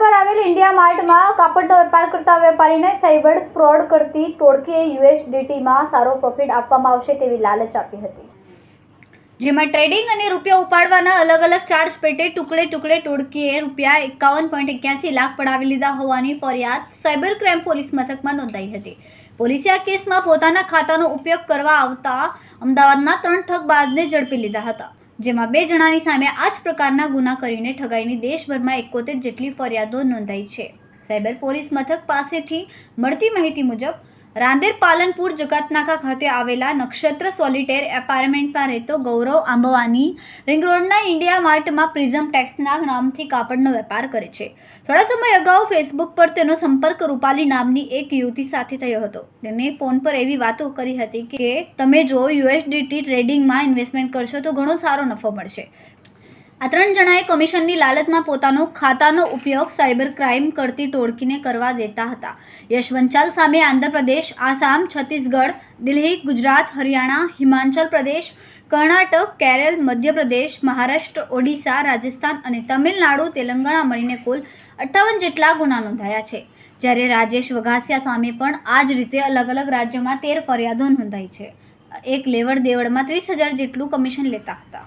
પર આવેલ ઇન્ડિયા માર્ટમાં કાપડનો વેપાર કરતા વેપારીને સાયબર ફ્રોડ કરતી ટોળકીએ યુએસડીટીમાં સારો પ્રોફિટ આપવામાં આવશે તેવી લાલચ આપી હતી. જેમાં ટ્રેડિંગ અને રૂપિયા ઉપાડવાના અલગ અલગ ચાર્જ પેટે ટુકડે ટુકડે ટોળકીએ રૂપિયા એકાવન પોઈન્ટ એક્યાસી લાખ પડાવી લીધા હોવાની ફરિયાદ સાયબર ક્રાઇમ પોલીસ મથકમાં નોંધાઈ હતી. પોલીસે આ કેસમાં પોતાના ખાતાનો ઉપયોગ કરવા આવતા અમદાવાદના ત્રણ ઠગબાજને ઝડપી લીધા હતા. જેમાં બે જણાની સામે આ જ પ્રકારના ગુના કરીને ઠગાઈની દેશભરમાં એકોતેર જેટલી ફરિયાદો નોંધાઈ છે. સાયબર પોલીસ મથક પાસેથી મળતી માહિતી મુજબ રાંદેર પાલનપુર જગતનાકા ખાતે આવેલા નક્ષત્ર સોલિટેર એપાર્ટમેન્ટમાં રહેતો ગૌરવ આંબવાની રિંગ રોડના ઇન્ડિયા માર્ટમાં પ્રિઝમ ટેક્સના નામથી કાપડનો વેપાર કરે છે. થોડા સમય અગાઉ ફેસબુક પર તેનો સંપર્ક રૂપાલી નામની એક યુવતી સાથે થયો હતો. તેને ફોન પર એવી વાતો કરી હતી કે, તમે જો યુએસડીટી ટ્રેડિંગમાં ઇન્વેસ્ટમેન્ટ કરશો તો ઘણો સારો નફો મળશે. આ ત્રણ જણાએ કમિશનની લાલચમાં પોતાનો ખાતાનો ઉપયોગ સાયબર ક્રાઇમ કરતી ટોળકીને કરવા દેતા હતા. યશ વંચાલ સામે આંધ્રપ્રદેશ, આસામ, છત્તીસગઢ, દિલ્હી, ગુજરાત, હરિયાણા, હિમાચલ પ્રદેશ, કર્ણાટક, કેરળ, મધ્યપ્રદેશ, મહારાષ્ટ્ર, ઓડિશા, રાજસ્થાન અને તમિલનાડુ, તેલંગાણા મળીને કુલ અઠ્ઠાવન જેટલા ગુના નોંધાયા છે. જ્યારે રાજેશ વઘાસિયા સામે પણ આ જ રીતે અલગ અલગ રાજ્યોમાં તેર ફરિયાદો નોંધાઈ છે. એક લેવડ દેવડમાં ત્રીસ હજાર જેટલું કમિશન લેતા હતા.